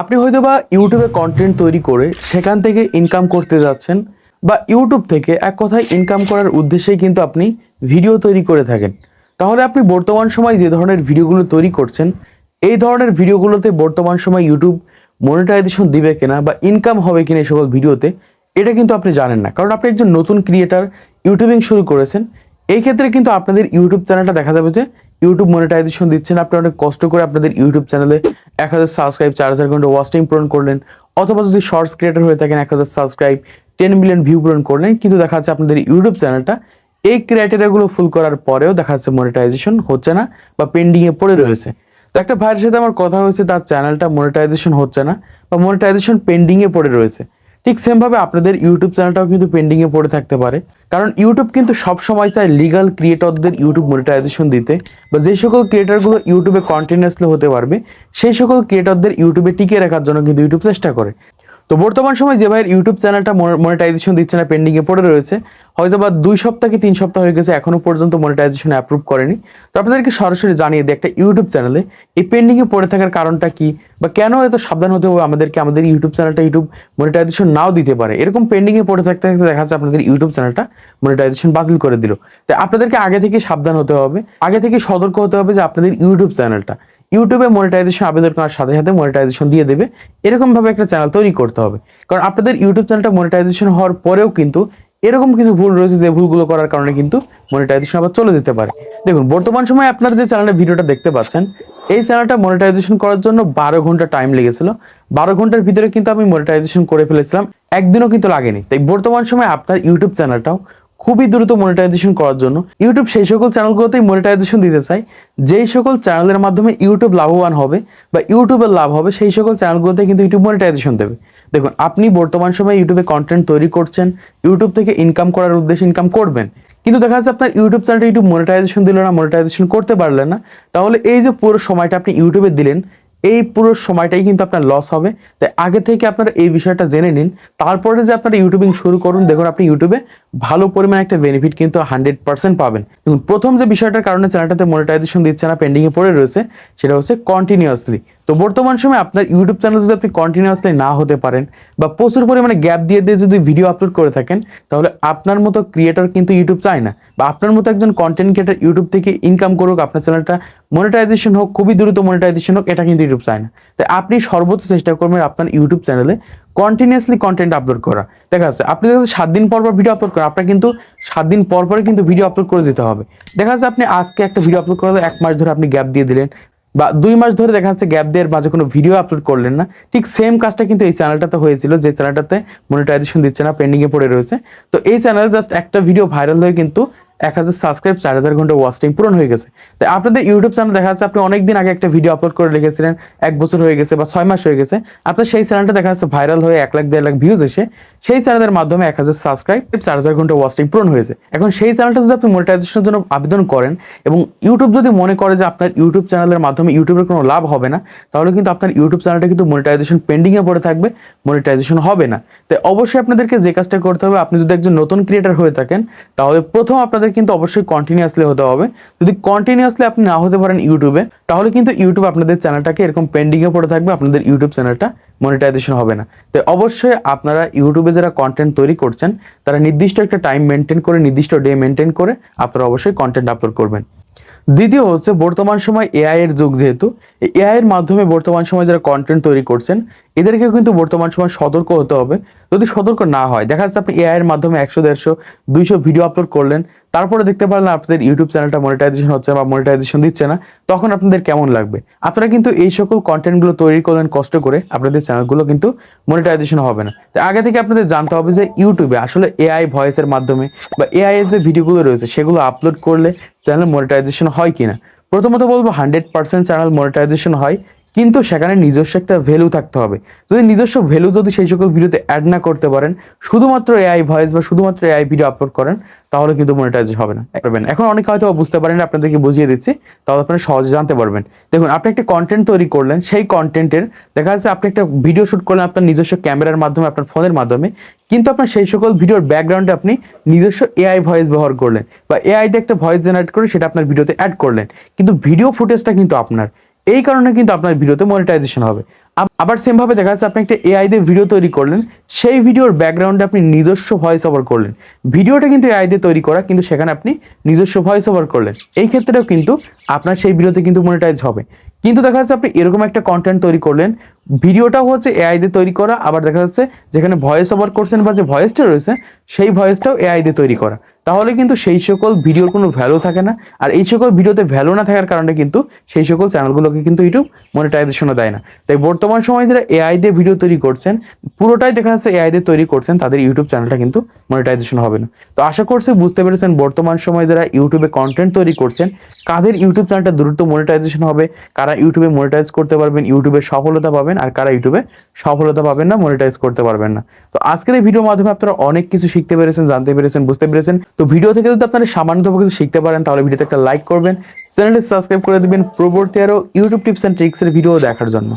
আপনি হয়তো বা ইউটিউবে কন্টেন্ট তৈরি করে সেখান থেকে ইনকাম করতে যাচ্ছেন বা ইউটিউব থেকে এক কথায় ইনকাম করার উদ্দেশ্যেই কিন্তু আপনি ভিডিও তৈরি করে থাকেন। তাহলে আপনি বর্তমান সময় যে ধরনের ভিডিওগুলো তৈরি করছেন, এই ধরনের ভিডিওগুলোতে বর্তমান সময় ইউটিউব মনিটাইজেশন দিবে কিনা বা ইনকাম হবে কিনা এই সকল ভিডিওতে এটা কিন্তু আপনি জানেন না। কারণ আপনি একজন নতুন ক্রিয়েটার ইউটিউবিং শুরু করেছেন এই ক্ষেত্রে কিন্তু আপনাদের ইউটিউব চ্যানেলটা দেখা যাবে যে ইউটিউব মনিটাইজেশন দিচ্ছেন। আপনি অনেক কষ্ট করে আপনাদের ইউটিউব চ্যানেলে এক হাজার সাবস্ক্রাইব চার হাজার ঘণ্টা ওয়াচ টাইম পূরণ করলেন। অথবা যদি শর্টস ক্রিয়েটার হয়ে থাকেন, এক হাজার সাবস্ক্রাইব টেন মিলিয়ন ভিউ পূরণ করলেন, কিন্তু দেখা যাচ্ছে আপনাদের ইউটিউব চ্যানেলটা এই ক্রাইটেরিয়াগুলো ফুল করার পরেও দেখা যাচ্ছে মনিটাইজেশন হচ্ছে না বা পেন্ডিংয়ে পড়ে রয়েছে। তো একটা ভাইয়ের সাথে আমার কথা হয়েছে, তার চ্যানেলটা মনিটাইজেশন হচ্ছে না বা মনিটাইজেশন পেন্ডিংয়ে পড়ে রয়েছে। ঠিক সেমভাবে আপনাদের ইউটিউব চ্যানেলটাও কিন্তু পেন্ডিংয়ে পড়ে থাকতে পারে। কারণ ইউটিউব কিন্তু সব সময় চায় লিগাল ক্রিয়েটরদের ইউটিউব মনিটাইজেশন দিতে বা যে সকল ক্রিয়েটরগুলো ইউটিউবে কন্টিনিউয়াসলি হতে পারবে, সেই সকল ক্রিয়েটরদের ইউটিউবে টিকে রাখার জন্য কিন্তু ইউটিউব চেষ্টা করে। তো বর্তমান সময় যে ভাইয়ের ইউটিউব চ্যানেলটা মনিটাইজেশন দিচ্ছে না পেন্ডিংয়ে পড়ে রয়েছে হয়তো বা দুই সপ্তাহ কি তিন সপ্তাহ হয়ে গেছে, এখনও পর্যন্ত মনিটাইজেশন অ্যাপ্রুভ করেনি। তো আপনাদেরকে সরাসরি জানিয়ে দিই, একটা ইউটিউব চ্যানেলে এই পেন্ডিংয়ে পড়ে থাকার কারণটা কি বা কেন এত সাবধান হতে হবে আমাদেরকে, আমাদের ইউটিউব চ্যানেলটা ইউটিউব মনিটাইজেশন নাও দিতে পারে? এরকম পেন্ডিংয়ে পড়ে থাকতে থাকতে দেখা যাচ্ছে আপনাদের ইউটিউব চ্যানেলটা মনিটাইজেশন বাতিল করে দিল। তো আপনাদেরকে আগে থেকে সাবধান হতে হবে, আগে থেকে সতর্ক হতে হবে যে আপনাদের ইউটিউব চ্যানেলটা ইউটিউবে মনিটাইজেশন আবেদন করার সাথে সাথে মনিটাইজেশন দিয়ে দেবে। এরকম ভাবে একটা চ্যানেল তৈরি করতে হবে। কারণ আপনাদের ইউটিউব চ্যানেলটা মনিটাইজেশন হওয়ার পরেও কিন্তু এরকম কিছু ভুল রয়েছে যে ভুলগুলো করার কারণে কিন্তু মনিটাইজেশন আবার চলে যেতে পারে। দেখুন, বর্তমান সময়ে আপনারা যে চ্যানেলের ভিডিওটা দেখতে পাচ্ছেন, এই চ্যানেলটা মনিটাইজেশন করার জন্য বারো ঘণ্টা টাইম লেগেছিল। বারো ঘণ্টার ভিতরে কিন্তু আমি মনিটাইজেশন করে ফেলেছিলাম। একদিনও কিন্তু লাগেনি। তাই বর্তমান সময়ে আপনার ইউটিউব চ্যানেলটাও খুবই দ্রুত মনিটাইজেশন করার জন্য। ইউটিউব সেই সকল চ্যানেলগুলোতেই মনিটাইজেশন দিতে চাই যেই সকল চ্যানেলের মাধ্যমে ইউটিউব লাভবান হবে বা ইউটিউবের লাভ হবে, সেই সকল চ্যানেলগুলোতে কিন্তু ইউটিউব মনিটাইজেশন দেবে। দেখুন, আপনি বর্তমান সময়ে ইউটিউবে কন্টেন্ট তৈরি করছেন ইউটিউব থেকে ইনকাম করার উদ্দেশ্যে ইনকাম করবেন। কিন্তু দেখা যাচ্ছে আপনার ইউটিউব চ্যানেলটা ইউটিউব মনিটাইজেশন দিল না মনিটাইজেশন করতে পারলেন না। তাহলে এই যে পুরো সময়টা আপনি ইউটিউবে দিলেন এই পুরো সময়টাই কিন্তু আপনার লস হবে। তাই আগে থেকে আপনারা এই বিষয়টা জেনে নিন। তারপরে যে আপনারা ইউটিউবিং শুরু করুন, দেখুন আপনি ইউটিউবে ভালো পরিমাণে একটা বেনিফিট কিন্তু হান্ড্রেড পার্সেন্ট পাবেন। দেখুন, প্রথম যে বিষয়টার কারণে চ্যানেলটাতে মনিটাইজেশন দিচ্ছে না পেন্ডিংয়ে পড়ে রয়েছে, সেটা হচ্ছে কন্টিনিউয়াসলি তো বর্তমান সময় আপনার ইউটিউব চ্যানেল যদি আপনি কন্টিনিউয়াসলি না হতে পারেন বা প্রচুর পরিমাণে গ্যাপ দিয়ে দিয়ে যদি ভিডিও আপলোড করে থাকেন, তাহলে আপনার মতো ক্রিয়েটর কিন্তু ইউটিউব চায় না। বা আপনার মতো একজন কন্টেন্ট ক্রিয়েটর ইউটিউব থেকে ইনকাম করুক, আপনার চ্যানেলটা মনিটাইজেশন হোক, খুবই দ্রুত মনিটাইজেশন হোক, এটা কিন্তু ইউটিউব চায় না। তাই আপনি সর্বোচ্চ চেষ্টা করবেন আপনার ইউটিউব চ্যানেলে কন্টিনিউয়াসলি কন্টেন্ট আপলোড করা। দেখা যাচ্ছে, আপনি যদি সাত দিন পর পর ভিডিও আপলোড করেন, আপনার কিন্তু সাত দিন পর পরে কিন্তু ভিডিও আপলোড করে দিতে হবে। দেখা যাচ্ছে, আপনি আজকে একটা ভিডিও আপলোড করার এক মাস ধরে আপনি গ্যাপ দিয়ে দিলেন বা দুই মাস ধরে দেখা যাচ্ছে গ্যাপ দেওয়ার মাঝে কোনো ভিডিও আপলোড করলেন না। ঠিক সেম কাজটা কিন্তু এই চ্যানেলটাতে হয়েছিল, যে চ্যানেলটাতে মনিটাইজেশন দিচ্ছে না পেন্ডিংয়ে পড়ে রয়েছে। তো এই চ্যানেলে জাস্ট একটা ভিডিও ভাইরাল হয়ে কিন্তু এক হাজার সাবস্ক্রাইব চার হাজার ঘণ্টা ওয়াচ টাইম পূরণ হয়ে গেছে। তাই আপনাদের ইউটিউব চ্যানেল দেখা যাচ্ছে, আপনি অনেক দিন আগে একটা ভিডিও আপলোড করে রেখেছিলেন, এক বছর হয়ে গেছে বা ছয় মাস হয়ে গেছে। আপনার সেই চ্যানেলটা দেখা যাচ্ছে ভাইরাল হয়ে এক লাখ, দেড় লাখ ভিউজ এসে, সেই চ্যানেলের মাধ্যমে এক হাজার সাবস্ক্রাইব চার হাজার ঘণ্টা ওয়াচ টাইম পূরণ হয়েছে। এখন সেই চ্যানেলটা যদি আপনি মনিটাইজেশনের জন্য আবেদন করেন এবং ইউটিউব যদি মনে করে যে আপনার ইউটিউব চ্যানেলের মাধ্যমে ইউটিউবের কোনো লাভ হবে না, তাহলে কিন্তু আপনার ইউটিউব চ্যানেলটা কিন্তু মনিটাইজেশন পেন্ডিংয়ে পড়ে থাকবে মনিটাইজেশন হবে না। তাই অবশ্যই আপনাদেরকে যে কাজটা করতে হবে, আপনি যদি একজন নতুন ক্রিয়েটার হয়ে থাকেন, তাহলে প্রথম আপনাদের কিন্তু অবশ্যই কন্টিনিউয়াসলি হতে হবে। যদি কন্টিনিউয়াসলি আপনি না হতে পারেন ইউটিউবে, তাহলে কিন্তু ইউটিউব আপনাদের চ্যানেলটাকে এরকম পেন্ডিংয়ে পড়ে থাকবে, আপনাদের ইউটিউব চ্যানেলটা মনিটাইজেশন হবে না। তাই অবশ্যই আপনারা ইউটিউবে যারা কন্টেন্ট তৈরি করছেন, তারা নির্দিষ্ট একটা টাইম মেনটেন করে, নির্দিষ্ট ডে মেনটেন করে, আপনারা অবশ্যই কন্টেন্ট আপলোড করবেন। দ্বিতীয় হচ্ছে বর্তমান সময় এআই এর যুগ যেহেতু এআই এর মাধ্যমে বর্তমান সময় যারা কন্টেন্ট তৈরি করছেন, এদেরকেও কিন্তু বর্তমান সময় সতর্ক হতে হবে। যদি সতর্ক না হয়, দেখা যাচ্ছে আপনি এআই এর মাধ্যমে একশো, দেড়শো, দুইশো ভিডিও আপলোড করলেন তারপরে দেখতে পারলেন আপনাদের ইউটিউব চ্যানেলটা মনিটাইজেশন হচ্ছে বা মনিটাইজেশন দিচ্ছে না, তখন আপনাদের কেমন লাগবে? আপনারা কিন্তু এই সকল কন্টেন্টগুলো তৈরি করলেন কষ্ট করে, আপনাদের চ্যানেলগুলো কিন্তু মনিটাইজেশন হবে না। তো আগে থেকে আপনাদের জানতে হবে যে ইউটিউবে আসলে এআই ভয়েসের মাধ্যমে বা এআই এর যে ভিডিওগুলো রয়েছে, সেগুলো আপলোড করলে চ্যানেল মনিটাইজেশন হয় কিনা? প্রথমত বলব হান্ড্রেড পার্সেন্ট চ্যানেল মনিটাইজেশন হয়। কিন্তু সেখানে নিজস্ব একটা ভ্যালু থাকতে হবে। যদি নিজস্ব ভ্যালু যদি সেই সকল ভিডিওতে অ্যাড না করতে পারেন, শুধুমাত্র এআই ভয়েস বা শুধুমাত্র এআই ভিডিও আপলোড করেন, তাহলে কিন্তু মনিটাইজ হবে না। পারবেন এখন অনেকে হয়তো বুঝতে পারেন, আপনাদেরকে বুঝিয়ে দিচ্ছি, তাহলে আপনারা সহজে জানতে পারবেন। দেখুন, আপনি একটা কন্টেন্ট তৈরি করলেন, সেই কন্টেন্টের দেখা যাচ্ছে আপনি একটা ভিডিও শুট করলেন আপনার নিজস্ব ক্যামেরার মাধ্যমে, আপনার ফোনের মাধ্যমে, কিন্তু আপনার সেই সকল ভিডিওর ব্যাকগ্রাউন্ডে আপনি নিজস্ব এআই ভয়েস ব্যবহার করলেন বা এআইতে একটা ভয়েস জেনারেট করে সেটা আপনার ভিডিওতে অ্যাড করলেন। কিন্তু ভিডিও ফুটেজটা কিন্তু আপনার। এই কারণে কিন্তু আপনার ভিডিওতে মনিটাইজেশন হবে। আবার সেম ভাবে দেখা যাচ্ছে, আপনি একটা এআই দিয়ে ভিডিও তৈরি করলেন, সেই ভিডিওর ব্যাকগ্রাউন্ডে আপনি নিজস্ব ভয়েস ওভার করলেন। ভিডিওটা কিন্তু এআই দিয়ে তৈরি করা, কিন্তু সেখানে আপনি নিজস্ব ভয়েস ওভার করলেন। এই ক্ষেত্রেও কিন্তু আপনার সেই ভিডিওতে কিন্তু মনিটাইজ হবে। কিন্তু দেখা যাচ্ছে, আপনি এরকম একটা কন্টেন্ট তৈরি করলেন ভিডিওটাও হচ্ছে এআই দিয়ে তৈরি করা, আবার দেখা যাচ্ছে যেখানে ভয়েস ওভার করছেন বা যে ভয়েসটা রয়েছে, সেই ভয়েসটাও এআই দিয়ে তৈরি করা। তাহলে কিন্তু সেই সকল ভিডিওর কোনো ভ্যালু থাকে না, আর এই সকল ভিডিওতে ভ্যালু না থাকার কারণে কিন্তু সেই সকল চ্যানেলগুলোকে কিন্তু ইউটিউব মনিটাইজেশনও দেয় না। তাই বর্তমান সময়ে যারা এআই দিয়ে ভিডিও তৈরি করছেন, পুরোটাই দেখা যাচ্ছে এআই দিয়ে তৈরি করছেন, তাদের ইউটিউব চ্যানেলটা কিন্তু মনিটাইজেশন হবে না। তো আশা করছি বুঝতে পেরেছেন বর্তমান সময়ে যারা ইউটিউবে কন্টেন্ট তৈরি করছেন, কাদের ইউটিউব চ্যানেলটা দ্রুত মনিটাইজেশন হবে, কারা ইউটিউবে মনিটাইজ করতে পারবেন ইউটিউবে সফলতা পাবেন আর কারা ইউটিউবে সফলতা পাবেন না মনিটাইজ করতে পারবেন না। তো আজকের এই ভিডিওর মাধ্যমে আপনারা অনেক কিছু শিখতে পেরেছেন, জানতে পেরেছেন, বুঝতে পেরেছেন। তো ভিডিও থেকে যদি আপনারা সামান্যতম কিছু শিখতে পারেন, তাহলে ভিডিওতে একটা লাইক করবেন। চ্যানেলটি সাবস্ক্রাইব করে দিবেন। প্রবর্তী আরও ইউটিউব টিপস অ্যান্ড ট্রিক্সের ভিডিও দেখার জন্য।